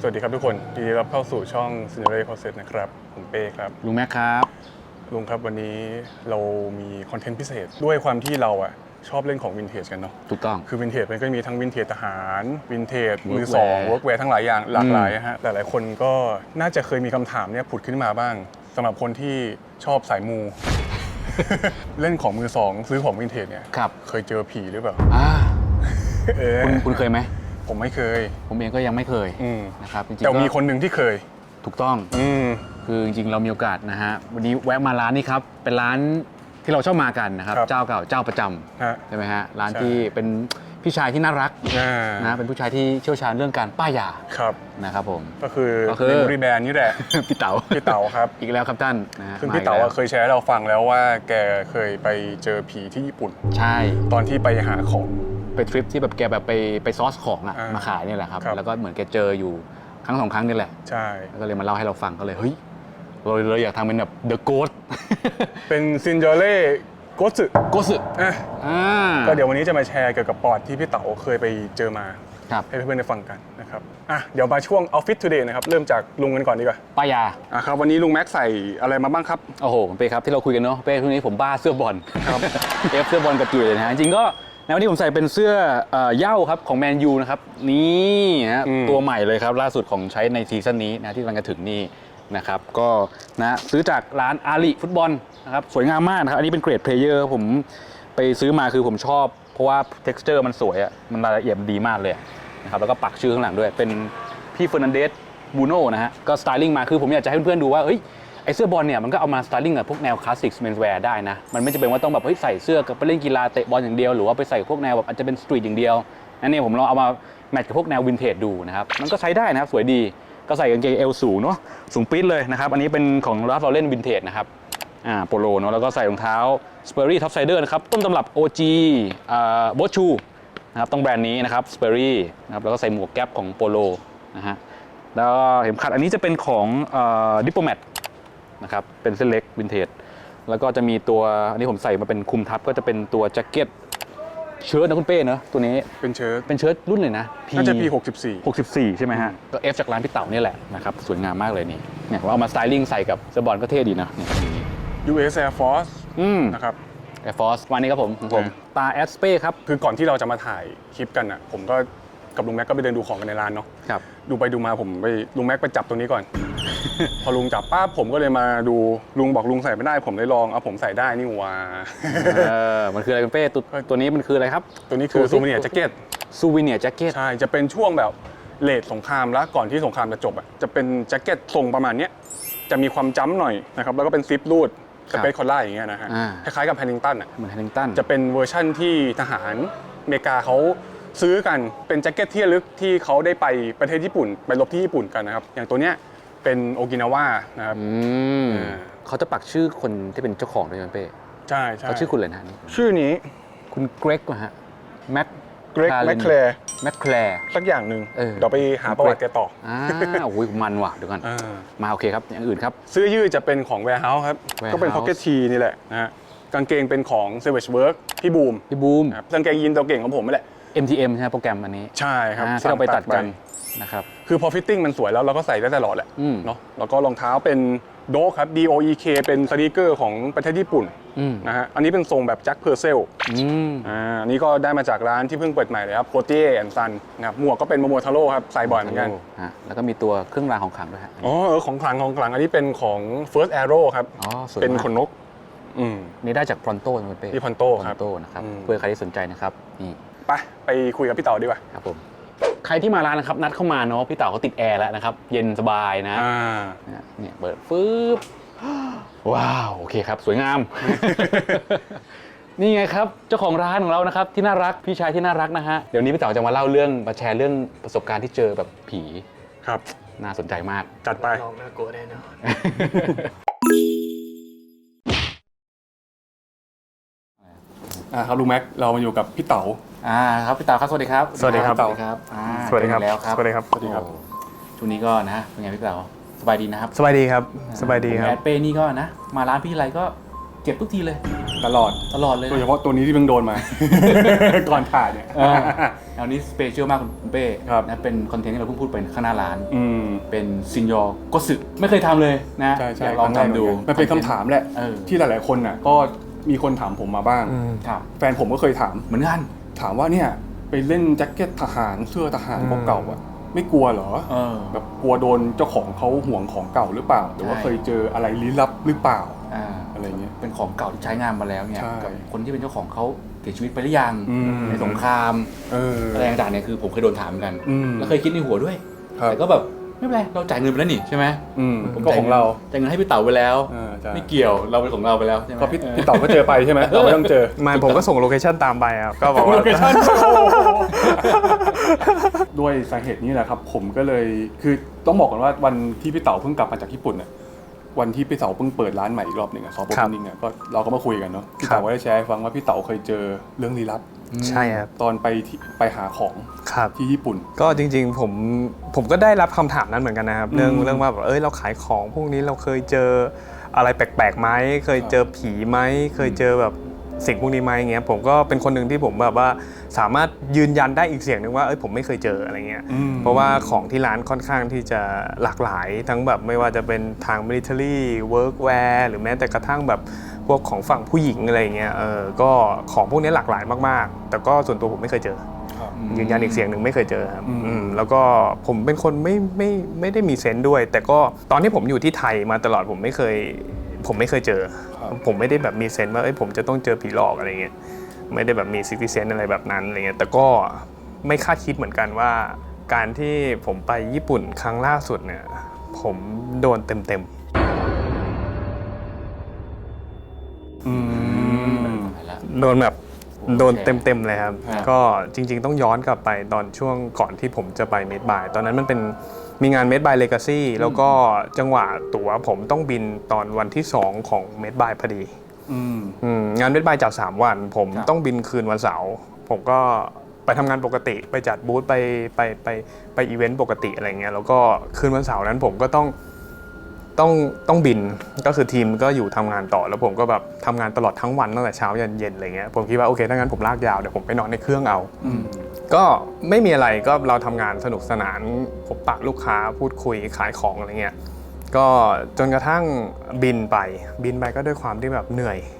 สวัสดีครับทุกคนยินดีรับเข้าสู่ช่อง s i n e r a c o n c e p t นะครับ ผมเป้ครับลุงแม็กครับ ลุงครับวันนี้เรามีคอนเทนต์พิเศษ ด้วยความที่เราอะชอบเล่นของวินเทจกันเนาะถูกต้อง คือวินเทจมันก็มีทั้งวินเทจทหารวินเทจ Workwear มือสองเวิร์กแวร์ทั้งหลายอย่างหลากหลายอะฮะแต่หลายคนก็น่าจะเคยมีคำถามเนี่ยผุดขึ้นมาบ้างสำหรับคนที่ชอบสายมู เล่นของมือสองซื้อของวินเทจเนี่ยครับ เคยเจอผีหรือเปล่าอ่าเออคุณคุณเคยไหม ผมไม่เคย ผมเองก็ยังไม่เคยอืมนะครับจริงๆแต่ก็มีคนหนึ่งที่เคย ถูกต้อง อืม คือจริงๆ เรามีโอกาสนะฮะวันนี้แวะมาร้านนี้ครับ เป็นร้านที่เราชอบมากันนะครับ ครับ เจ้าเก่าเจ้าประจำฮะใช่ไหมฮะร้านใช่ ที่เป็นพี่ชายที่น่ารักอ่านะเป็นผู้ชายที่เชี่ยวชาญเรื่องการป้ายยาครับ นะครับผม ก็คือก็คือ เมมโมรี่แบนนี่แหละ พี่เต๋าพี่เต๋าครับ อีกแล้วครับท่านนะฮะซึ่งมพี่เต๋าอีกอะแล้วเคยแชร์ให้เราฟังแล้วว่าแกเคยไปเจอผีที่ญี่ปุ่นใช่ ตอนที่ไปหาของ ไปทริปที่แบบแกแบบไปไปซอสของอะอ่ามมาขายเนี่ยแหละครับ ครับ แล้วก็เหมือนแกเจออยู่ครั้งสองครั้งนี่แหละใช่ แล้วก็เลยมาเล่าให้เราฟังก็เลยเฮ้ยเราเลยอยากทำเป็นแบบ The Ghost เป็นซินเจอเล่โกสึโกสึอะอ่าก็เดี๋ยววันนี้จะมาแชร์เกี่ยวกับปอดที่พี่เต๋าเคยไปเจอมา ครับให้เพื่อนๆได้ฟังกันนะครับอะเดี๋ยวมาช่วงออฟฟิศทูเดย์นะครับ เริ่มจากลุงกันก่อนดีกว่าป้ายา อะครับ วันนี้ลุงแม็กใส่อะไรมาบ้างครับ โอ้โหเป้ครับที่เราคุยกันเนาะเป้ช่วงนี้ผมบ้าเสื้อบอลครับ เอฟเสื้อบอลกระจุยเลยนะฮะจริงๆก็ ในวันนี้ผมใส่เป็นเสื้อเอ่อเหย้าครับของแมนยูนะครับนี่ฮะอืม ตัวใหม่เลยครับล่าสุดของใช้ในซีซั่นนี้นะที่กำลังจะถึงนี่นะครับก็นะซื้อจากร้านอาลีฟุตบอลนะครับสวยงามมากนะครับอันนี้เป็นเกรดเพลเยอร์ผมไปซื้อมาคือผมชอบ เพราะว่า t e x t อร์มันสวยอะมันรายละเอียดมันดีมากเลยอะนะครับแล้วก็ปักชื่อข้างหลังด้วยเป็นพี่เฟอร์นันเดสบูโน่นะฮะก็สไตลิ่งมาคือผมอยากจะให้เพื่อนๆดูว่าเฮ้ยไอเสื้อบอลเนี่ยมันก็เอามาสไตลิ่งกับพวกแนวคลาสสิก m มน s w แวร์ได้นะ มันไม่จำเป็นว่าต้องแบบเฮ้ยใส่เสื้อกับไปเล่นกีฬาเตะบอลอย่างเดียว หรือว่าไปใส่พวกแนวแบบอาจจะเป็นสตรีทอย่างเดียวนั่นเนี่ยผมลองเอามาแมทกับพวกแนววินเทจดูนะครับ มันก็ใช้ได้นะครับสวยดีก็ใส่กางเกงเอวสูงเนาะสูงปี๊ดเลยนะครับอันนี้เป็นของราฟเราเล่นวินเทจนะครับอ่าโปโลเนาะแล้วก็ใส่รองเท้าสเปอรี่ท็อปไซเดอร์นะครับต้นตำรับ OG อ่าโบชูนะครับต้องแบรนด์นี้นะครับสเปอรี่นะครับแล้วก็ใส่หมวกแก๊ปของโปโลนะฮะแล้วเข็มขัดอันนี้จะเป็นของดิปโปแมท นะครับเป็นเส้นเล็กวินเทจแล้วก็จะมีตัวอันนี้ผมใส่มาเป็นคลุมทับก็จะเป็นตัวแจ็คเก็ตเชิ้ตนะคุณเป้เนอะตัวนี้เป็นเชิ้ตเป็นเชิ้ตรุ่นเลยนะ P น่าจะ P64 64 ใช่ไหมฮะ ก็ F จากร้านพี่เต๋านี่แหละนะครับสวยงามมากเลยนี่เนี่ยว่าเอามาสไตลิ่งใส่กับเสื้อบอลก็เท่ดีนะเนี่ยอย่างนี้ US Air Force อืมนะครับ Air Force วันนี้ครับผมของผมอ่ตาแอสเป้ครับ คือก่อนที่เราจะมาถ่ายคลิปกันอะ ผมก็ กับลุงแม็กก็ไปเดินดูของกันในร้านเนาะครับ ดูไปดูมาผมไปลุงแม็กไปจับตัวนี้ก่อน พอลุงจับป้าผมก็เลยมาดูลุงบอกลุงใส่ไม่ได้ ผมเลยลองเอาผมใส่ได้นี่หว่า เออมันคืออะไรคุณเป้ตัวตัวนี้มันคืออะไรครับตัวนี้คือดูสิซูเวเนียร์แจ็คเก็ตซูวิเนียแจ็คเก็ตใช่จะเป็นช่วงแบบเลทสงครามแล้วก่อนที่สงครามจะจบอะจะเป็นแจ็คเก็ตทรงประมาณเนี้ยจะมีความจ้ำหน่อยนะครับแล้วก็เป็นซิปรูดสเปซคอลล่าอย่างเงี้ยนะฮะอ่าคล้ายๆกับแพนนิงตันอะเหมือนแฮนนิงตันจะเป็นเวอร์ชั่นที่ทหารอเมริกาเขา ซื้อกันเป็นแจ็คเก็ตที่ระลึกที่เขาได้ไปประเทศญี่ปุ่น ไปรบที่ญี่ปุ่นกันนะครับ อย่างตัวเนี้ยเป็นโอกินาวานะครับอืมอ่าเขาจะปักชื่อคนที่เป็นเจ้าของด้วยนะเป้ใช่ใช่เขาชื่อคุณเลยนะฮะนี่ชื่อนี้คุณเกรกนะฮะแม็กเกรก Clarence แมคแคลร์แม็กแคลร์สักอย่างหนึ่งเออเดี๋ยวไปหาประวัติแกต่ออ่าโอ้ยมันว่ะเดี๋ยวก่อนอ่ามาโอเคครับอย่างอื่นครับเสื้อยืดจะเป็นของ Warehouse ครับ Warehouse ก็เป็น Pocket T นี่แหละนะฮะ กางเกงเป็นของ Savage Work พี่บูมพี่บูมนะครับกางเกงยีนตัวเก่งของผมนี่แหละ MTM ใช่ไหมโปรแกรมอันนี้ใช่ครับอ่าที่เราไปตัดกันสั่งนะครับ คือพอฟิตติ้งมันสวยแล้วเราก็ใส่ได้ตลอดแหละอืม เนาะแล้วก็รองเท้าเป็นโดกครับ D O E K เป็นสนีกเกอร์ของประเทศญี่ปุ่นอืมนะฮะอันนี้เป็นทรงแบบแจ็คเพอร์เซลอืมอ่าอันนี้ก็ได้มาจากร้านที่เพิ่งเปิดใหม่เลยครับโคเต้แอนซันนะครับหมวกก็เป็นโมโมทาโร่ครับใส่บ่อยเหมือนกัน ฮะแล้วก็มีตัวเครื่องรางของขลังด้วยฮะอ๋อเออของขลังของขลังอันนี้เป็นของ First Arrow ครับ อ๋อสวยเป็นมากขนนก อืม นี่ได้จากพรอนโต้นะคุณเป้ที่ Pronto ครับ Pronto นะครับอืม เพื่อใครที่สนใจนะครับนี่ไปไปคุยกับพี่เต๋อดีกว่าครับผมใครที่มาร้านนะครับนัดเข้ามาเนาะพี่เต๋าเขาติดแอร์แล้วนะครับเย็นสบายนะ อ่าเนี่ยเนี่ยเปิดฟืบว้าว โอเคครับ สวยงาม นี่ไงครับ เจ้าของร้านของเรานะครับ ที่น่ารักพี่ชายที่น่ารักนะฮะ เดี๋ยวนี้พี่เต๋าจะมาเล่าเรื่องมาแชร์เรื่องประสบการณ์ที่เจอแบบผีครับ น่าสนใจมาก จัดไป ลองน่ากลัวแน่นอน อ่าครับลุงแม็กเรามาอยู่กับพี่เต๋ออ่าครับพี่เต๋าครับสวัสดีครับสวัสดีครับ สวัสดีครับอ่าสวัสดีครับเจอกันแล้วครับสวัสดีครับสวัสดีครับโอ้ช่วงนี้ก็นะเป็นไงพี่เต๋าสบายดีนะครับสบายดีครับสบายดีคผมรัแอบดเป้นี่ก็นะ มาร้านพี่ไรก็เจ็บทุกทีเลย ตลอดตลอดเลยโดยเฉพาะตัวนี้ที่เพิ่งโดนมา ก่อนถ่ายเนี่ยอ่าอันนี้สเปเชียลมากคุณเป้ครับ นะเป็นคอนเทนต์ที่เราเพิ่งพูดไปข้างหน้าร้าน อืมเป็นซินยอก็สึไม่เคยทำเลยนะใช่ใช่อยากลองทำดู มันเป็นคำถามแหละ เออ ที่หลาย ๆ คนน่ะก็ มีคนถามผมมาบ้าง ครับแฟนผมก็เคยถาม เหมือนกัน ถามว่าเนี่ยไปเล่นแจ็คเก็ตทหารเสื้อทหารอืมเก่าๆอะ ไม่กลัวเหรอเออ แบบกลัวโดนเจ้าของเขาห่วงของเก่าหรือเปล่า หรือว่าใช่ เคยเจออะไรลี้ลับหรือเปล่าอ่าอะไรเงี้ย เป็นของเก่าที่ใช้งานมาแล้วเนี่ยใช่กับคนที่เป็นเจ้าของเขาเสียชีวิตไปหรือยังอืม ในสงครามเออ อะไรต่างๆเนี่ยคือผมเคยโดนถามเหมือนกัน อืม แล้วเคยคิดในหัวด้วย ครับ แต่ก็แบบ ไม่เป็นไรเราจ่ายเงินไปแล้วนี่ใช่ไหมอืมผมก็ของเราจ่ายเงินให้พี่เต๋าไปแล้วเออใช่ไม่เกี่ยวเราเป็นของเราไปแล้วใช่ไหมก็พี่พี่เต๋อก็เจอไปใช่ไหมเราไม่ต้องเจอไม่ผมก็ส่งโลเคชั่นตามไปครับก็บอกว่าโลเคชั่นด้วยสาเหตุนี้แหละครับ ผมก็เลยคือต้องบอกก่อนว่าวันที่พี่เต๋าเพิ่งกลับมาจากญี่ปุ่นน่ะวันที่พี่เต๋าเพิ่งเปิดร้านใหม่อีกรอบหนึ่งอะซอฟต์ครับนิ่งอะก็เราก็มาคุยกันเนาะพี่ครับเต๋าก็ได้แชร์ให้ฟังว่าพี่เต๋าเคยเจอเรื่องลี้ลับ ใช่ครับ ตอนไปที่ไปหาของครับที่ญี่ปุ่น ก็จริงๆผมผมก็ได้รับคำถามนั้นเหมือนกันนะครับเรื่องอืมเรื่องว่าแบบเอ้ยเราขายของพวกนี้เราเคยเจออะไรแปลกๆไหมเคยเจอผีไหมเคยเจอแบบสิ่งพวกนี้ไหมอย่างเงี้ยผมก็เป็นคนหนึ่งที่ผมแบบว่าสามารถยืนยันได้อีกเสียงหนึ่งว่าเอ้ยผมไม่เคยเจออะไรเงี้ยอืมเพราะว่าของที่ร้านค่อนข้างที่จะหลากหลายทั้งแบบไม่ว่าจะเป็นทาง military workwear หรือแม้แต่กระทั่งแบบ พวกของฝั่งผู้หญิงอะไรเงี้ยเออก็ของพวกนี้หลากหลายมากๆ แต่ก็ส่วนตัวผมไม่เคยเจอครับยืนยันอีกเสียงหนึ่งไม่เคยเจอครับอืมอืมแล้วก็ผมเป็นคนไม่ไม่ไม่ได้มีเซนส์ด้วย แต่ก็ตอนที่ผมอยู่ที่ไทยมาตลอดผมไม่เคย ผมไม่เคยเจอครับผมไม่ได้แบบมีเซนส์ว่าเอ้ยผมจะต้องเจอผีหลอกอะไรเงี้ยไม่ได้แบบมีซิกเซนอะไรแบบนั้นอะไรเงี้ยแต่ก็ไม่คาดคิดเหมือนกันว่า การที่ผมไปญี่ปุ่นครั้งล่าสุดเนี่ย ผมโดนเต็มเอืมไปแล้วๆโดนแบบโดนเต็มเต็มๆเลยครับ ครับ ก็จริงๆต้องย้อนกลับไปตอนช่วงก่อนที่ผมจะไปเมดบายตอนนั้นมันเป็นมีงานเมดบายเลกาซี่แล้วก็จังหวะตั๋วผมต้องบินตอนวันที่ 2 ของเมดบายพอดีอืม อืมงานเมดบายจาก3วัน ผมครับ ต้องบินคืนวันเสาร์ผมก็ไปทำงานปกติไปจัดบูธไปไปไปไปอีเวนต์ปกติอะไรเงี้ยแล้วก็คืนวันเสาร์นั้นผมก็ต้อง ต้องต้องบินก็คือทีมก็อยู่ทำงานต่อแล้วผมก็แบบทำงานตลอดทั้งวันตั้งแต่เช้ายันเย็นอะไรเงี้ยผมคิดว่าโอเคถ้างั้นผมลากยาวเดี๋ยวผมไปนอนในเครื่องเอาอืมก็ไม่มีอะไรก็เราทำงานสนุกสนานพบปะลูกค้าพูดคุยขายของอะไรเงี้ยก็จนกระทั่งบินไปบินไปก็ด้วยความที่แบบเหนื่อยอืม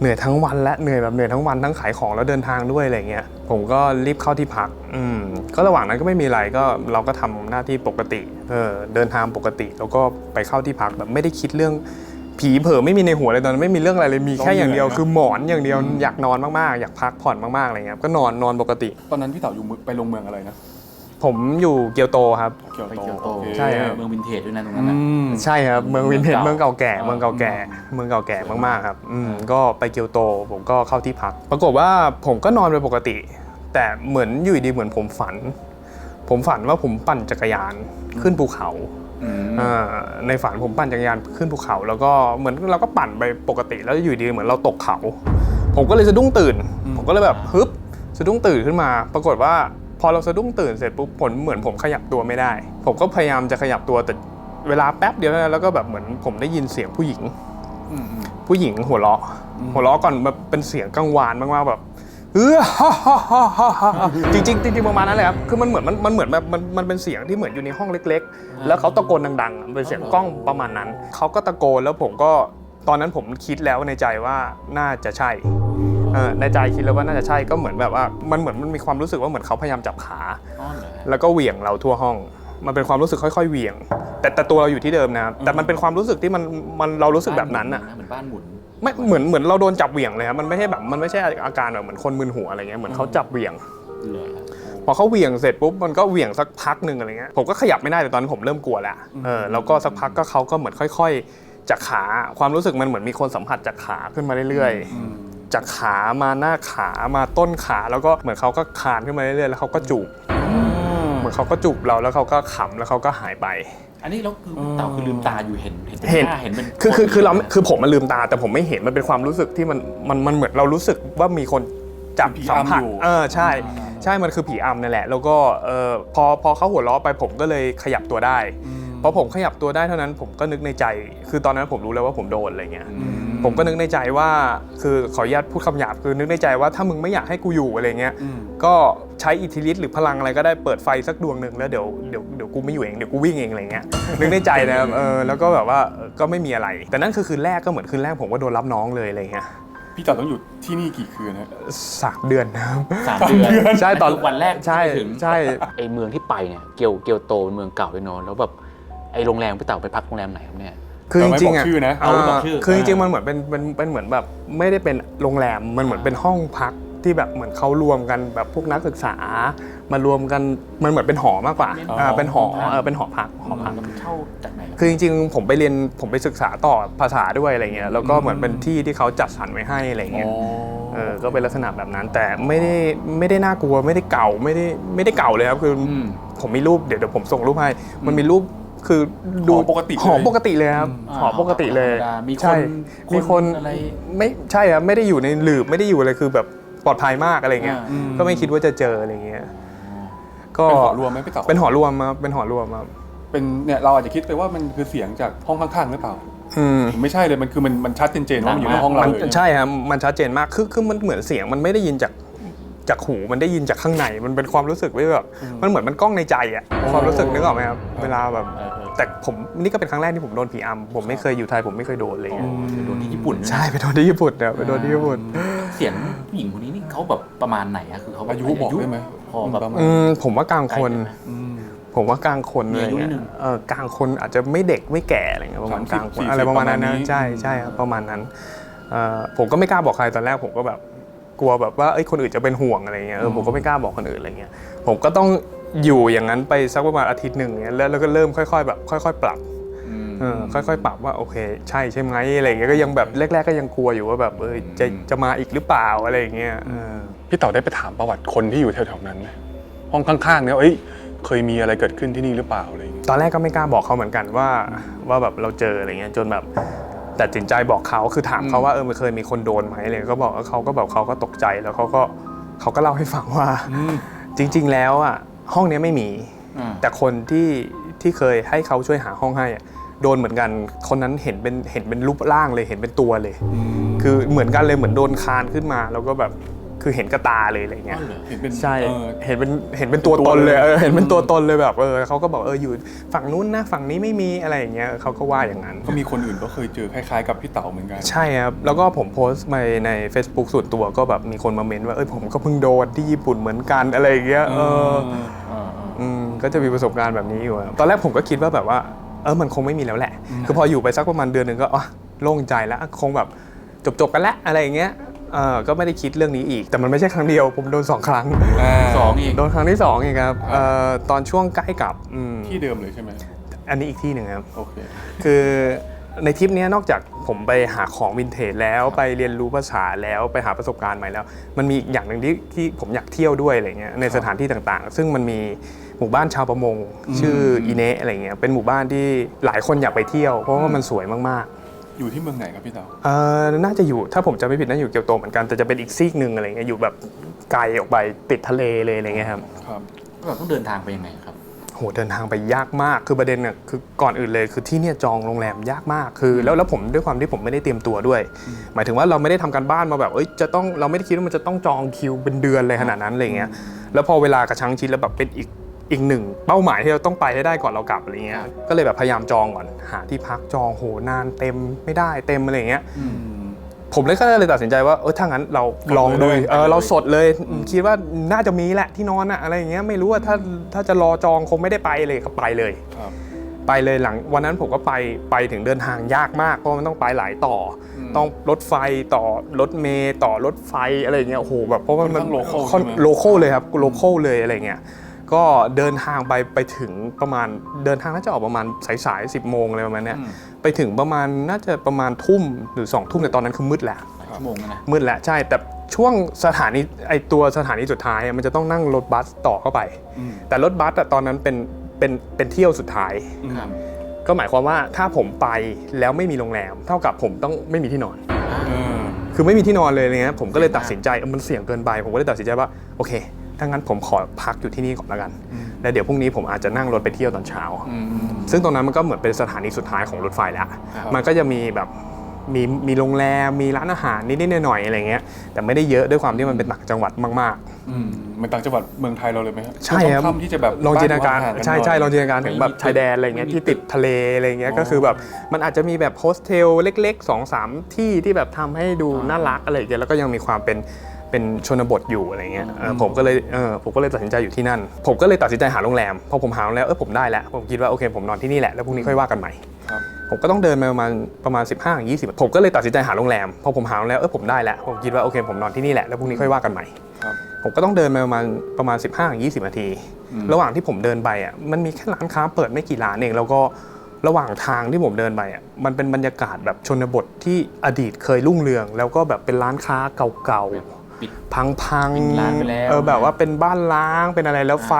เหนื่อยทั้งวันและเหนื่อยแบบเหนื่อยทั้งวันทั้งขายของแล้วเดินทางด้วยอะไรเงี้ยผมก็รีบเข้าที่พักอืมก็ระหว่างนั้นก็ไม่มีอะไรก็เราก็ทำหน้าที่ปกติเออเดินทางปกติ แล้วก็ไปเข้าที่พักแบบไม่ได้คิดเรื่องผีเผลอไม่มีในหัวเลยตอนนั้นไม่มีเรื่องอะไรเลยมีแค่อย่างเดียวคือหมอนอย่างเดียวอยากนอนมากๆ อยากพักผ่อนมากๆอะไรเงี้ยก็นอนนอนปกติ ตอนนั้นพี่เต๋าอยู่เมืองไปลงเมืองอะไรนะ ผมอยู่เกียวโตครับ เกียวไปโตเกียวโตโอเคใช่ครับ เมืองวินเทจด้วยนะตรงอืนั้นนะมใช่ครับเมืองวินเทจเมืเมือองงเก่าเก่าแก่อ่าเมืองเก่าแก่เมืองเก่าแก่มากๆครับอืมก็ไปเกียวโตผมก็เข้าที่พัก ปรากฏว่าผมก็นอนไปปกติ แต่เหมือนอยู่ดีเหมือนผมฝัน ผมฝันว่าผมปั่นจักรยานขึ้นภูเขาอืม อ่าในฝันผมปั่นจักรยานขึ้นภูเขา แล้วก็เหมือนเราก็ปั่นไปปกติ แล้วอยู่ดีเหมือนเราตกเขา ผมก็เลยสะดุ้งตื่น ผมก็เลยแบบฮึบสะดุ้งตื่นขึ้นมา ปรากฏว่า พอเราสะดุ้งตื่นเสร็จปุ๊บผลเหมือนผมขยับตัวไม่ได้ ผมก็พยายามจะขยับตัวแต่เวลาแป๊บเดียวเท่านั้นแล้วก็แบบเหมือนผมได้ยินเสียงผู้หญิงผู้หญิงหัวเราะ หัวเราะก่อนแบบเป็นเสียงกังวานมากๆแบบเออฮ่าฮ่าฮ่าฮ่าจริงๆจริงๆประมาณนั้นเลยครับคือมันเหมือนมันมันเหมือนแบบมันมันเป็นเสียงที่เหมือนอยู่ในห้องเล็ก ๆ แล้วเขาตะโกนดังๆเป็นเสียงกล้องประมาณนั้นเขาก็ตะโกนแล้วผมก็ตอนนั้นผมคิดแล้วในใจว่าน่าจะใช่ ในใจคิดแล้วว่าน่าจะใช่ก็เหมือนแบบว่ามันเหมือนมันมีความรู้สึกว่าเหมือนเขาพยายามจับขาอ๋อเหรอฮะแล้วก็เหวี่ยงเราทั่วห้อง มันเป็นความรู้สึกค่อย ๆเหวี่ยง แต่แต่ตัวเราอยู่ที่เดิมนะครับแต่มันเป็นความรู้สึกที่มันมันเรารู้สึกแบบนั้นอะเหมือนบ้านหมุนไม่เหมือนเหมือนเราโดนจับเหวี่ยงเลยครับมันไม่ใช่แบบมันไม่ใช่อาการแบบเหมือนคนมึนหัวอะไรเงี้ยเหมือนเขาจับเหวี่ยงเหรอฮะพอเขาเหวี่ยงเสร็จปุ๊บมันก็เหวี่ยงสักพักหนึ่งอะไรเงี้ยผมก็ขยับไม่ได้แต่ตอนนั้นผมเริ่มกลัวแล้วเออแล้วก็สักพักก็เขาก็เหมือนค่อย ๆ จากขาความรู้สึกมันเหมือนมีคนสัมผัสจากขาขึ้นมาเรื่อยอืมๆ จากขามาหน้าขามาต้นขาแล้วก็เหมือนเขาก็คานขึ้นมาเรื่อยๆแล้วเขาก็จูบเหมือนเขาก็จูบเราแล้วเขาก็ขำแล้วเขาก็หายไป อันนี้แล้วคือเต่าคือลืมตาอยู่เห็นเห็นเป็นเห็นหน้าเห็นเป็นคือคือคือเรานคือผมมันลืมตา แต่ผมไม่เห็นมันเป็นความรู้สึกที่มันมันมันเหมือนเรารู้สึกว่ามีคนจับผีสัมผัสอำอยู่เออใช่ ใช่มันคือผีอำนั่นแหละ แล้วก็เออพอพอเขาหัวเราะไปผมก็เลยขยับตัวได้อืม พอผมขยับตัวได้เท่านั้นผมก็นึกในใจ คือตอนนั้นผมรู้แล้วว่าผมโดนอะไรเงี้ยอืมผมก็นึกในใจว่าคือขออนุญาตพูดคำหยาบคือนึกในใจว่าถ้ามึงไม่อยากให้กูอยู่อะไรเงี้ยอืมก็ใช้อิทธิฤทธิ์หรือพลังอะไรก็ได้เปิดไฟสักดวงหนึ่งแล้วเดี๋ยวเดี๋ยวเดี๋ยวกูไม่อยู่เองเดี๋ยวกูวิ่งเองอะไรเงี้ยนึกในใจนะครับเออแล้วก็แบบว่าเออก็ไม่มีอะไร แต่นั่นคือคืนแรกก็เหมือนคืนแรกผมก็โดนรับน้องเลยอะไรเงี้ยพี่เต๋าต้องอยู่ที่นี่กี่คืนฮะสามเดือนนะครับสามเดือนใช่ตอนวันแรกใช่ที่ไปถึงใช่ไอเมืองที่ไปเนี่ยเกียวเกียวโตเป็นเมืองเก่าด้วยเนอะแล้วแบบ ไอโรงแรมพี่เต่าไปพักโรงแรมไหนครับเนี่ย คือจริงๆแต่ไม่บอกอะชื่อนะ เอ่อเอาไม่บอกชื่อ คือจริงๆมันเหมือนเป็นเป็นเป็นเหมือนแบบไม่ได้เป็นโรงแรมมันเหมือนเป็นห้องพักที่แบบเหมือนเขารวมกันแบบพวกนักศึกษามารวมกันมันเหมือนเป็นหอมากกว่าอ๋ออ่อ่าเป็นหอห้องพักเออเป็นหอพักหอพัก มันเช่าจากไหนคือจริงๆ ผมไปเรียนผมไปศึกษาต่อภาษาด้วยอะไรเงี้ยแล้วก็เหมือนเป็นที่ที่เขาจัดสรรไว้ให้อะไรเงี้ยเออก็เป็นลักษณะแบบนั้น แต่ไม่ได้ไม่ได้น่ากลัวไม่ได้เก่าไม่ได้ไม่ได้เก่าเลยครับคืออม ผมมีรูปเดี๋ยวเดี๋ยวผมส่งรูปให้ มันมีรูป คือดูหอปกติเลยหอปกติเลยครับอ่าหอปกติเลยธรรมดามีคนใช่มีคนอะไรไม่ใช่ครับไม่ได้อยู่ในหลืบไม่ได้อยู่อะไรคือแบบปลอดภัยมากอะไรเงี้ยอ่าก็ไม่คิดว่าจะเจออะไรเงี้ยก็เป็นหอรวมไหมพี่เต๋าเป็นหอรวมครับเป็นหอรวมครับเป็นเนี่ยเราอาจจะคิดไปว่ามันคือเสียงจากห้องข้างๆหรือเปล่า อืม ไม่ใช่เลยมันคือมันมันชัดเจนๆว่ามันอยู่ในห้องเรามันเลย ใช่ครับมันชัดเจนมากคือคือมันเหมือนเสียงมันไม่ได้ยินจาก จากหูมันได้ยินจากข้างในมันเป็นความรู้สึกว่าแบบมันเหมือนมันกล้องในใจอะความรู้สึกนึกออกไหมครับเวลาแบบเออเออแต่ผมนี่ก็เป็นครั้งแรกที่ผมโดนผีอำผมไม่เคยอยู่ไทยผมไม่เคยโดนอะไรอ๋เงี้ยอโดนที่ญี่ปุ่นใช่ไปโดนที่ญี่ปุ่นเนี่ยไปโดนที่ญี่ปุ่นเสียงผู้หญิงคนนี้นี่เขาแบบประมาณไหนอะคือเขาแบบอายุบอกได้ไหมพอแบบประมาณอืมผมว่ากลางคนใกล้ไหมอืมผมว่ากลางคนมีอะไรอายุนิเงี้ดยนึงเออกลางคนอาจจะไม่เด็กไม่แก่อะไรเงี้ยประมาณ30กลางคน40อะไรประมาณนั้นประนะมาณนี้ใช่ใช่ครับประมาณนั้นเอ่อผมก็ไม่กล้าบอกใครตอนแรกผมก็แบบ กลัวแบบว่าเอ้ยคนอื่นจะเป็นห่วงอะไรเงี้ยเออผมก็ไม่กล้าบอกคนอื่นอะไรเงี้ยผมก็ต้องอยู่อย่างนั้นไปสักประมาณอาทิตย์หนึ่งเงี้ยแล้วแล้วก็เริ่มค่อย ๆ แบบ ค่อย ๆ ปรับอืมเออค่อยๆปรับว่าโอเค ใช่ใช่ไหมอะไรเงี้ยก็ยังแบบแรก ๆ ก็ยังกลัวอยู่ว่าแบบเออจะจะมาอีกหรือเปล่าอะไรเงี้ยเออพี่เต๋าได้ไปถามประวัติคนที่อยู่แถวๆนั้นไหมห้องข้างๆเนี่ยเอ้ยเคยมีอะไรเกิดขึ้นที่นี่หรือเปล่าอะไรอย่างเงี้ยตอนแรกก็ไม่กล้าบอกเขาเหมือนกันว่าว่าแบบเราเจออะไรเงี้ยจนแบบ ตัดสินใจบอกเขาคือถามเขาว่าเออมันเคยมีคนโดนไหมอะไรก็บอกว่าเขาก็แบบเขาก็ตกใจแล้วเขาก็เขาก็เล่าให้ฟังว่าจริง ๆ แล้วอะห้องเนี้ยไม่มีอ่าแต่คนที่ที่เคยให้เขาช่วยหาห้องให้อะโดนเหมือนกันคนนั้นเห็นเป็นเห็นเป็นรูปร่างเลยเห็นเป็นตัวเลย คือเหมือนกันเลยเหมือนโดนคานขึ้นมา แล้วก็แบบ คือเห็นกระตาเลยอะไรเงี้ยอ๋อเหรอเห็นเป็นใช่เออเห็นเป็นเห็นเป็นตัวตนเลยเออเห็นเป็นตัวตนเลยแบบเออเขาก็บอกเอออยู่ฝั่งนู้นนะฝั่งนี้ไม่มีอะไรอย่างเงี้ยเขาก็ว่าอย่างนั้น ก็มีคนอื่นก็เคยเจอคล้ายๆกับพี่เต๋าเหมือนกัน ใช่ครับแล้วก็ผมโพสต์ไปใน Facebook ส่วนตัวก็แบบมีคนมาเมนว่าเออผมก็เพิ่งโดนที่ญี่ปุ่นเหมือนกันอะไรอย่างเงี้ยเอออ่าอืมก็จะมีประสบการณ์แบบนี้อยู่ครับตอนแรกผมก็คิดว่าแบบว่าเออมันคงไม่มีแล้วแหละ คือพออยู่ไปสักประมาณเดือนหนึ่งก็อ๋อโล่งใจแล้วคงแบบจบๆกันแล้วอะไรอย่างเงี้ย เออก็ไม่ได้คิดเรื่องนี้อีก แต่มันไม่ใช่ครั้งเดียว ผมโดนสองครั้ง สองอีก โดนครั้งที่สองอีกครับเอ่อตอนช่วงใกล้กับอืมที่เดิมเลยใช่ไหมอันนี้อีกที่หนึ่งครับ โอเค คือในทริปเนี้ยนอกจากผมไปหาของวินเทจแล้วไปเรียนรู้ภาษาแล้วไปหาประสบการณ์ใหม่แล้ว มันมีอีกอย่างหนึ่งที่ที่ผมอยากเที่ยวด้วยอะไรเงี้ยในสถานที่ต่างๆ ซึ่งมันมีหมู่บ้านชาวประมง ชื่ออีเนะอะไรเงี้ยเป็นหมู่บ้านที่หลายคนอยากไปเที่ยว เพราะว่ามันสวยมาก อยู่ที่เมืองไหนครับพี่เต๋าๆเออน่าจะอยู่ถ้าผมจำไม่ผิดน่าจะอยู่เกียวโตเหมือนกันแต่จะเป็นอีกซีกหนึ่งอะไรเงี้ยอยู่แบบไกลออกไปติดทะเลเลยอะไรเงี้ยครับครับเราต้องเดินทางไปยังไงครับโหเดินทางไปยากมากคือประเด็นเนี่ยคือก่อนอื่นเลยคือที่เนี่ยจองโรงแรมยากมากคือแล้วแล้วผมด้วยความที่ผมไม่ได้เตรียมตัวด้วย หมายถึงว่าเราไม่ได้ทำการบ้านมาแบบเอ้ยจะต้องเราไม่ได้คิดว่ามันจะต้องจองคิวเป็นเดือนเลยขนาดนั้นอะไรเงี้ยแล้วพอเวลากระชั้งชิดแล้วแบบเป็นอีก อีกหนึ่งเป้าหมายที่เราต้องไปให้ได้ก่อนเรากลับอะไรเงี้ยก็เลยแบบพยายามจองก่อนหาที่พักจองโหนานเต็มไม่ได้เต็มอะไรเงี้ยผมเลยก็เลยตัดสินใจว่าเออถ้างั้นเราลองดูเลยเออไปเลยเราสดเลยคิดว่าน่าจะมีแหละที่นอนอะอะไรอย่างเงี้ยไม่รู้ว่าถ้าถ้าจะรอจองคงไม่ได้ไปเลยก็ไปเลยครับไปเลยหลังวันนั้นผมก็ไปไปถึงเดินทางยากมากเพราะมันต้องไปหลายต่ออต้องรถไฟต่อรถเมย์ต่อรถไฟอะไรอย่างเงี้ยโอ้โหแบบเพราะว่ามันค่อนข้าง local ค่อนใช่ไหมโลโก้เลยครับโลโก้เลยอะไรเงี้ย ก็เดินทางไปไปถึงประมาณเดินทางน่าจะออกประมาณสายๆสิบโมงอะไรประมาณเนี้ยไปถึงประมาณน่าจะประมาณทุ่มหรือสองทุ่มแต่ตอนนั้นคือมืดแหละชั่วโมงนะมืดแล้วใช่แต่ช่วงสถานีไอตัวสถานีสุดท้ายอะมันจะต้องนั่งรถบัสต่อเข้าไปอืมแต่รถบัสอะตอนนั้นเป็นเป็นเป็นเที่ยวสุดท้ายครับก็หมายความว่าถ้าผมไปแล้วไม่มีโรงแรม เท่ากับผมต้องไม่มีที่นอนเออคือไม่มีที่นอนเลยอะไรเงี้ยผมก็เลยตัดสินใจเออมันเสี่ยงเกินไป ผมก็เลยตัดสินใจว่าโอเค ถ้างั้นผมขอพักอยู่ที่นี่ก่อนแล้วกัน แล้วเดี๋ยวพรุ่งนี้ผมอาจจะนั่งรถไปเที่ยวตอนเช้าอืมซึ่งตรงนั้นมันก็เหมือนเป็นสถานีสุดท้ายของรถไฟแล้วครับมันก็จะมีแบบมีมีโรงแรมมีร้านอาหารนิดๆหน่อยๆอะไรเงี้ยแต่ไม่ได้เยอะด้วยความที่มันเป็นต่างจังหวัดมากอืมเหมันต่างจังหวัดเมืองไทยเราเลยไหมครับๆใช่ครับค่อนข้างที่จะแบบลองจินตนาการบ้นอยู่ใช่ห่งๆใช่หลน่องจินตนาการถึงแบบชายแดนอะไรเงี้ยที่ติดทะเลอะไรเงี้ยก็คือแบบมันอาจจะมีแบบโฮสเทลเล็กๆ2อสามที่ที่แบบทำให้ดูน่ารักอะไรอย่างเงี้ยแล้วก็ยังมีความเป็น เป็นชนบทอยู่อะไรเงี้ยเออผมก็เลยเออผมก็เลยตัดสินใจอยู่ที่นั่น ผมก็เลยตัดสินใจหาโรงแรมพอผมหาโรงแรมเออผมได้แล้วผมคิดว่าโอเคผมนอนที่นี่แหละแล้วพรุ่งนี้ค่อยว่ากันใหม่ครับผมก็ต้องเดินไปประมาณประมาณ 15ถึง20 ผมก็เลยตัดสินใจหาโรงแรมพอผมหาโรงแรมเออผมได้แล้วผมคิดว่าโอเคผมนอนที่นี่แหละแล้วพรุ่งนี้ค่อยว่ากันใหม่ครับผมก็ต้องเดินไปประมาณประมาณ 15ถึง20 นาที ระหว่างที่ผมเดินไปอะมันมีแค่ร้านค้าเปิดไม่กี่ร้านเองแล้วก็ระหว่างทางที่ผมเดินไปอะมันเป็นบรรยากาศแบบชนบทที่อดีตเคยรุ่งเรือง แล้วก็แบบเป็นร้านค้าเก่า ปิดๆพังปิดร้านไปแล้ว เออแบบว่าเป็นบ้านล้างเป็นอะไรแล้วไฟ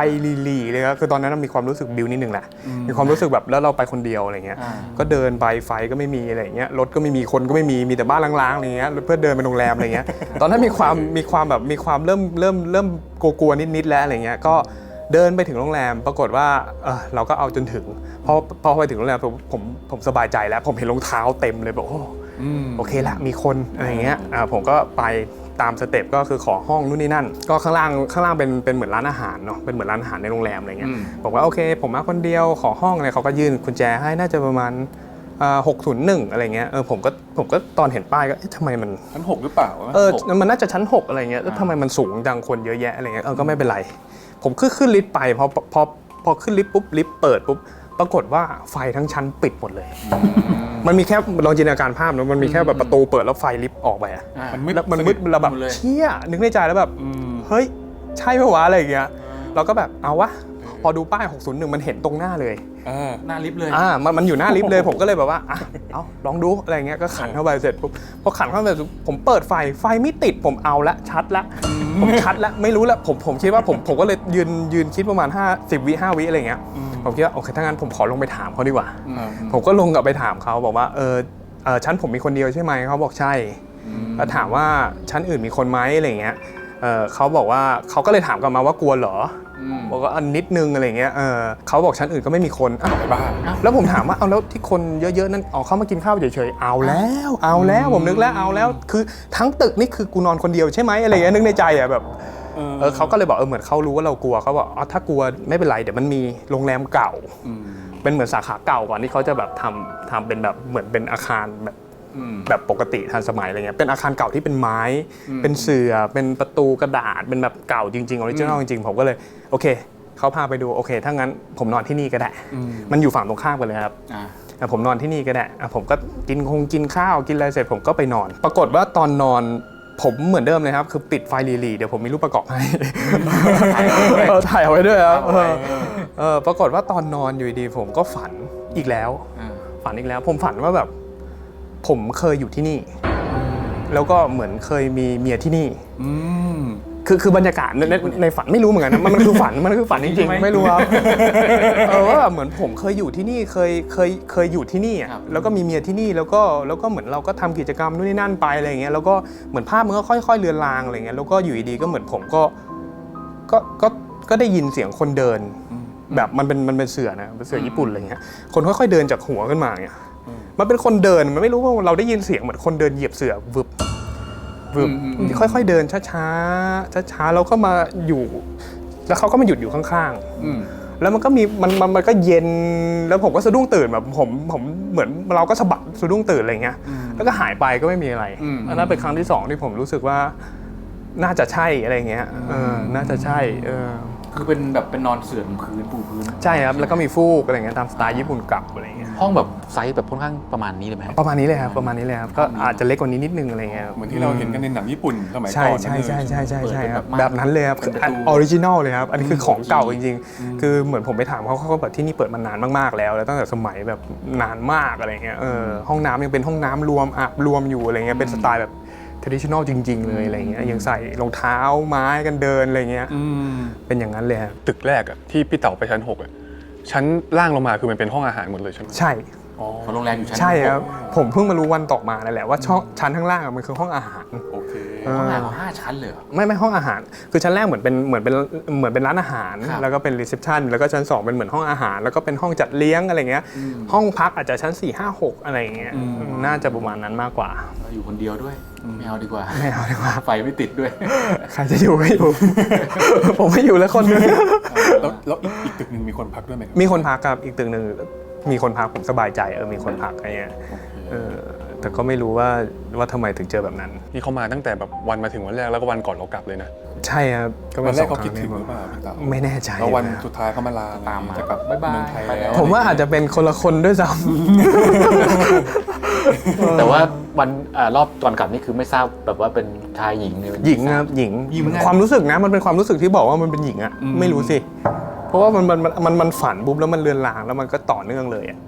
ลีๆเลยครับคือตอนนั้นมีความรู้สึกบิวนิดนึงแหละมีความรู้สึกแบบแล้วเราไปคนเดียวอะไรเงี้ยอ่าก็เดินไปไฟก็ไม่มีอะไรเงี้ยรถก็ไม่มีคนก็ไม่มีมีแต่บ้านล้างๆอะไรเงี้ยเพื่อเดินไปโรงแรมอะไรเงี้ยตอนนั้นมีความมีความแบบมีความเริ่มเริ่มเริ่มกลัวๆนิดๆแล้วอะไรเงี้ยก็เดินไปถึงโรงแรมปรากฏว่าเออเราก็เอาจนถึงพอพอไปถึงโรงแรมผมผมผมสบายใจแล้ว ผมเห็นรองเท้าเต็มเลยบอกโอ้อืมโอเคละมีคนอะไรเงี้ยอ่าผมก็ไป ตามสเต็ปก็คือขอห้องนู่นนี่นั่น ก็ข้างล่างข้างล่างเป็นเป็นเหมือนร้านอาหารเนาะเป็นเหมือนร้านอาหารในโรงแรมอะไรเงี้ยอืมบอกว่าโอเค ผมมาคนเดียวขอห้องเลยเขาก็ยื่นกุญแจให้น่าจะประมาณหกศูนย์หนึ่งอะไรเงี้ยเออผมก็ผมก็ตอนเห็นป้ายก็เอ๊ะทำไมมันชั้นหกหรือเปล่าวะเออมันน่าจะชั้น6อะไรเงี้ยแล้วทำไมมันสูงจังคนเยอะแยะอะไรเงี้ยเออก็ไม่เป็นไร ผมขึ้นขึ้นลิฟต์ไปพอพอพอขึ้นลิฟต์ปุ๊บลิฟต์เปิดปุ๊บ ปรากฏว่าไฟทั้งชั้นปิดหมดเลย มันมีแค่ลองจินตนาการภาพนะมันมีแค่แบบประตูเปิดแล้วไฟลิฟต์ออกไปอะอ่ามันมืดแล้วมันมืดเราแบบมืดเลยเชี่ยนึกในใจแล้วแบบอืมเฮ้ย ใช่ปะวะอะไรอย่างเงี้ยเราก็แบบเอาวะ พอดูป้าย 601 มันเห็นตรงหน้าเลยอ่าหน้าลิฟต์เลย อ่ามันมันอยู่หน้าลิฟต์เลย ผมก็เลยแบบว่าอะเอาลองดูอะไรเงี้ยก็ขันเข้าไปเสร็จปุ๊บพอขันเข้าไปเสร็จผมเปิดไฟไฟไม่ติดผมเอาละชัดละผมชัดละไม่รู้ละผมผมคิดว่าผมผมก็เลยยืนยืนคิดประมาณ5 10วิ5วิอะไรเงี้ย ผมคิดว่าโอเคถ้างั้นผมขอลงไปถามเขาดีกว่าอ่า ผมก็ลงกลับไปถามเขาบอกว่าเออเออชั้นผมมีคนเดียวใช่ไหมเขาบอกใช่แล้วถามว่าชั้นอื่นมีคนไหมอะไรเงี้ยเออเขาบอกว่าเขาก็เลยถามกลับมาว่ากลัวเหรออบอกว่าอันนิดนึงอะไรเงี้ยเออเขาบอกชั้นอื่นก็ไม่มีคนอ้าวบ้าแล้วผมถามว่าเอาแล้วที่คนเยอะๆนั่นอ๋อเขามากินข้าวเฉยๆเอาแล้ว เอาแล้วผมนึกแล้วเอาแล้วคือทั้งตึกนี่คือกูนอนคนเดียวใช่ไหมอะไรเงี้ยนึกในใจอะแบบ เออเขาก็เลยบอกเออเหมือนเขารู้ว่าเรากลัวเขาบอกอ๋อถ้ากลัวไม่เป็นไรเดี๋ยวมันมีโรงแรมเก่าอืมเป็นเหมือนสาขาเก่าก่อนที่เขาจะแบบทำทำเป็นแบบเหมือนเป็นอาคารแบบอืมแบบปกติทันสมัยอะไรเงี้ยเป็นอาคารเก่าที่เป็นไม้ เป็นเสือ่อเป็นประตูกระดาษเป็นแบบเก่าจริงๆออริจินอลจริงๆผมก็เลยโอเคเขาพาไปดูโอเคถ้างั้นผมนอนที่นี่ก็ได้ มันอยู่ฝั่งตรงข้ามกันเลยครับอ่าอะผมนอนที่นี่ก็ได้อะผมก็กินคงกินข้าวกินอะไรเสร็จผมก็ไปนอน ปรากฏว่าตอนนอน ผมเหมือนเดิมเลยครับ คือปิดไฟหลีๆเดี๋ยวผมมีรูปประกอบให้เออถ่ายเอาไว้ด้วยครับเออเออปรากฏว่าตอนนอนอยู่ดีๆผมก็ฝันอีกแล้วอ่าฝันอีกแล้ว ผมฝันว่าแบบ ผมเคยอยู่ที่นี่ แล้วก็เหมือนเคยมีเมียที่นี่อืม คือคือบรรยากาศในในในฝันไม่รู้เหมือนกันนะมันมันคือฝันมันคือฝันจริงๆ ไม่รู้ครับเออว่าแบบเหมือนผมเคยอยู่ที่นี่เคยเคยเคยอยู่ที่นี่อะครับแล้วก็มีเมียที่นี่แล้วก็แล้วก็เหมือนเราก็ทำกิจกรรมนู่นนี่นั่นไปอะไรอย่างเงี้ยแล้วก็เหมือนภาพมันก็ค่อย ๆเลือนลางอะไรเงี้ยแล้วก็อยู่ดีๆก็เหมือนผมก็ก็ก็ก็ได้ยินเสียงคนเดิน แบบมันเป็นมันเป็นเสือนะเป็นเสือญี่ปุ่นอะไรเงี้ยคนค่อยๆเดินจากหัวขึ้นมาเงี้ยมันเป็นคนเดินมันไม่รู้ว่าเราได้ยินเสียงเหมือนคนเดินเหยียบเสือวึบ วึบอืมอืมค่อยๆเดินช้าๆช้าๆแล้วก็มาอยู่ แล้วเขาก็มาหยุดอยู่ข้างอืมๆแล้วมันก็มีมันมันมันก็เย็นแล้วผมก็สะดุ้งตื่นแบบผมผมเหมือนเราก็สะบัดสะดุ้งตื่นอะไรเงี้ยแล้วก็หายไปก็ไม่มีอะไรอืมอันนั้นเป็นครั้งที่สองที่ผมรู้สึกว่าน่าจะใช่อะไรเงี้ยเออน่าจะใช่เออคือเป็นแบบเป็นนอนเสื่อนพื้นปูพื้น ใช่ครับแล้วก็มีฟูกอะไรเงี้ยตามสไตล์ญี่ปุ่นกลับอะไรเงี้ยห้องแบบไซส์แบบค่อนข้างประมาณนี้เลยไหมฮะประมาณนี้เลยครับประมาณนี้เลยครับก็อาจจะเล็กกว่านี้นิดนึงอะไรเงี้ยเหมือนที่เราเห็นกันในหนังญี่ปุ่นสมัยใช่ก่อนนั่ใช่นเลยใช่ใช่ใช่ใช่ครับเปิดเป็นแบบแบบนั้นเลยครับเป็นคือประตู ออริจินอลเลยครับ อันนี้คือของเก่าจริงๆ คือเหมือนผมไปถามเขาเขาก็แบบที่นี่เปิดมานานมากๆแล้ว แล้วตั้งแต่สมัยแบบนานมากอะไรเงี้ยเออห้องน้ำยังเป็นห้องน้ำรวมอาบรวมอยู่อะไรเงี้ยเป็นสไตล์แบบ traditional จริง ๆ เลยอะไรเงี้ยยังใส่รองเท้าไม้กันเดินอะไรเงี้ยอืมเป็นอย่างนั้นเลยครับตึกแรกอะที่พี่เต๋าไปชั้นหกอะชั้นล่างลงมาคือมันเป็นห้องอาหารหมดเลยใช่ไหมใช่อ๋อของโรงแรมอยู่ชั้นใช่ครับหกผมเพิ่งมารู้วันต่อมานั่นแหละว่าช่องชั้นข้างล่างอะมันคือห้องอาหาร โอเค ห้องอาหารของห้าชั้นเลยเหรอ ไม่ไม่ห้องอาหาร คือชั้นแรกเหมือนเป็นเหมือนเป็นเหมือนเป็นร้านอาหาร ครับแล้วก็เป็นรีเซพชันแล้วก็ชั้นสองเป็นเหมือนห้องอาหาร แล้วก็เป็นห้องจัดเลี้ยงอะไรเงี้ยอืมห้องพักอาจจะชั้น4 5 6อะไรเงี้ยน่าจะประมาณนั้นมากกว่าอยู่คนเดียวด้วยไม่เอาดีกว่า ไม่เอาดีกว่าไฟไม่ติดด้วย ใครจะอยู่ก็อยู่ ผมไม่อยู่แล้วคนนึง แล้วแล้วอีกอีกตึกหนึ่งมีคนพักด้วยไหมครับมีคนพักครับอีกตึกหนึ่งมีคนพักผมสบายใจเออมีคนพักอะไรเงี้ยเออ แต่ก็ไม่รู้ว่าว่าทำไมถึงเจอแบบนั้น นี่เขามาตั้งแต่แบบวันมาถึงวันแรกแล้วก็วันก่อนเรากลับเลยนะ ใช่ครับก็วันแรกสเขาองคิดรั้ถึงที่หรือเปล่าพี่เต๋าไม่แน่ใจแล้ววันนะสุดท้ายเขามาลาตามมาจะกลับบ๊ายบายเมืองไทยไปแล้แล้ววผมว่าอาจจะเป็นคนละคนด้วยซ้แต่ว่าวันอ่ารอบตอนกลับนี่คือไม่ทราบแบบว่าเป็นชายหญิงเนี่ยำหญิงครับหญิงหญิงเหมือนกันความรู้สึกนะมันเป็นความรู้สึกที่บอกว่ามันเป็นหญิงอะไม่รู้สิ เพราะว่ามันมันมันมันมันฝันปุ๊บแล้วมันเลือนลางแล้วมันก็ต่อเนื่องเลยอะ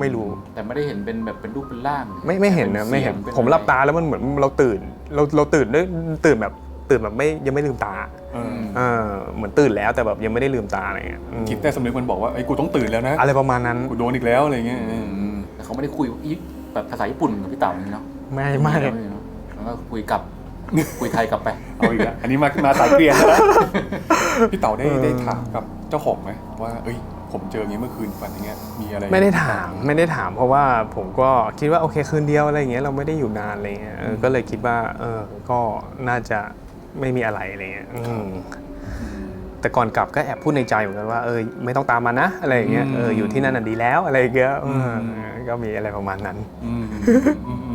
ไม่รู้ แต่ไม่ได้เห็นเป็นแบบเป็นรูปเป็นร่างไม่ไม่เห็นนะป็ไม่เห็นสียงป็ผมหลับตาแล้วมันเหมือนเราตื่น เราเราตื่นด้วยตื่นแบบตื่นแบบไม่ยังไม่ลืมตาเออเออเหมือนตื่นแล้วแต่แบบยังไม่ได้ลืมตาอะไรเงี้ยอืมจิตใต้สำนึกมันบอกว่าไอ้ยกูต้องตื่นแล้วนะอะไรประมาณนั้น กูโดนอีกแล้วอะไรเงี้ยอืมแต่เขาไม่ได้คุยอีแบบภาษาญี่ปุ่นกับพี่เต่าอย่างนี้เนาะไม่ไม่เนาะแล้วก็คุยกลับคุยไทยกลับไป เอาอีกแล้วอันนี้มามาสายเกลียนแล้วพี่เต๋าได้ได้ถามกับเจ้าของไหมว่าเอ้ย ผมเจออย่างนี้เมื่อคืนฝันอย่างเงี้ยมีอะไรไม่ได้ถามไม่ได้ถาม เพราะว่าผมก็คิดว่าโอเคคืนเดียวอะไรอย่างเงี้ยเราไม่ได้อยู่นานอะไรเงี้ยเออก็เลยคิดว่าเออก็น่าจะไม่มีอะไรอะไรเงี้ยอืมแต่ก่อนกลับก็แอบพูดในใจเหมือนกันว่าเออไม่ต้องตามมานะอะไรอย่างเงี้ยเอออยู่ที่นั่นน่ะดีแล้วอะไรอย่างเงี้ยเออก็มีอะไรประมาณนั้นอืมอืมอืม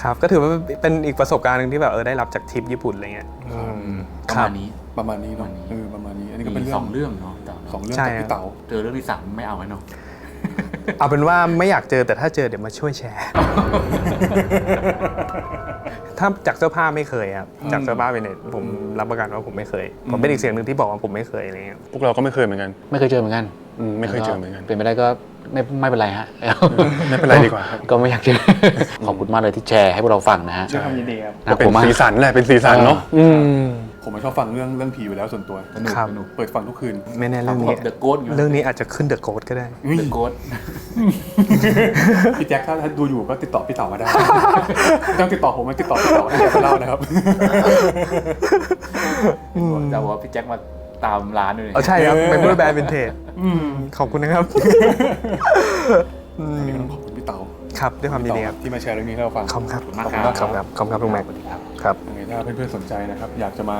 ครับก็ถือว่าเป็นอีกประสบการณ์หนึ่งที่แบบเออได้รับจากทริปญี่ปุ่นอะไรเงี้ยอืมประครัมาบณนี้ประมาณนี้เนาะเออประมาณนี้ อันนี้ก็เป็นมีเรื่องสองเรื่องเนาะเต่า สองเรื่องใช่กับพี่เต๋าเจอเรื่องที่สามไม่เอาไว้เนาะเอาเป็นว่าไม่อยากเจอแต่ถ้าเจอเดี๋ยวมาช่วยแชร์ ถ้าจากเสื้อผ้าไม่เคยครับจากเสื้อผ้าเป็นเน็ตผมรับประกันว่าผมไม่เคย ผมเป็นอีกเสียงหนึ่งที่บอกว่าผมไม่เคยอะไรเงี้ยพวกเราก็ไม่เคยเหมือนกัน ไม่เคยเจอเหมือนกันอืมไม่เคยเจอเหมือนกัน เป็นไปได้ก็ไม่ไม่เป็นไรฮะไม่เป็นไรดีกว่าครับก็ไม่อยากเจอขอบคุณมากเลยที่แชร์ให้พวกเราฟังนะฮะใช่น่าเป็กลัวนมากสีสันแหละเป็นสีสันเนาะอืม ผมมาชอบฟังเรื่องเรื่องผีอยู่แล้วส่วนตัวสนุกครับ สนุกเปิดฟังทุกคืน ไม่แน่เรื่องแบนี้บเดอะโกดเรื่องนี้อาจจะขึ้นเดอะโกดก็ได้ เดอะโกดพี่แจ็คถ้าถ้าดูอยู่ก็ติดต่อพี่เต๋ามาได้ ไม่ต้องติดต่อผมมาติดต่อพี่เต๋าให้แกมาเล่านะครับจะบอกว่าพี่แจ็คมาตามร้านด้วยเอาใช่ครับเป็นด้วยแบรนด์วินเทจขอบคุณนะครับอันนี้ก็ต้องขอบ คุณพี่เต๋าครับด้วยความยินดีครับที่มาแชร์เรื่องนี้ให้เราฟังขอบคุณครับมากขอบคุณครับขอบคุณครับลุงแม็กสวัสดีครับครับยังไงถ้าเพื่อนๆสนใจนะครับ อยากจะมา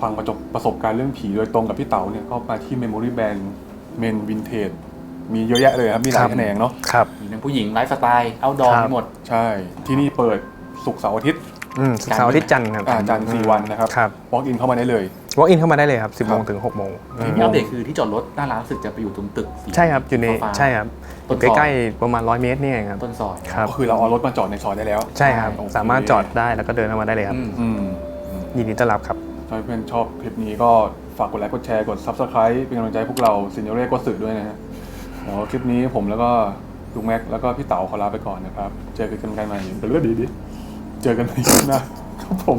ฟังประจบประสบการณ์เรื่องผีโดยตรงกับพี่เต๋าเนี่ยก็มาที่ Memory Band Men Vintage มีเยอะแยะเลยครับ มีหลาครัยบแขนงเนาะครับมีทั้งผู้หญิงไลฟ์สไตล์เอาดอครัร์บหมด ใช่ ที่นี่เปิดศุกร์เสาร์อาทิตย์อืมสุดเสาร์อาที่จันทร์ครับอ่าจันทร์สี่วันนะครับครับ walk in เข้ามาได้เลย walk in เข้ามาได้เลยครับ 10ครัโมบงถึง6โมงที่มีอัปเดตคือที่จอดรถหน้าร้านรู้สึกจะไปอยู่ตรงตึกสีใช่ครับอยู่ในฟ้าๆ ใช่ครับอต้นยู่ซอย ใกล้ๆประมาณ 100 เมตรนี่เองครับต้นซอย ครับก็คือเราเอารถมาจอดในซอยได้แล้วใช่ครับโอเคสามารถจอดได้แล้วก็เดินเข้ามาได้เลยครับอืมอืมยินดีต้อนรับครับ ถ้าเพื่อนชอบคลิปนี้ก็ฝากกดไลค์กดแชร์กด subscribe เป็นกำลังใจให้พวกเราซินโยเร่ก็สื่อด้วยนะฮะเดี๋ยวคลิปนี้ผมแล้วก็ลุงแม็กแล้วก็พี่เต๋าขอลาไปก่อนนะครับ เจอกันกันใหม่เดี๋ยวเลือดดีดิเจอกันใหม่คลิปหน้าครับผม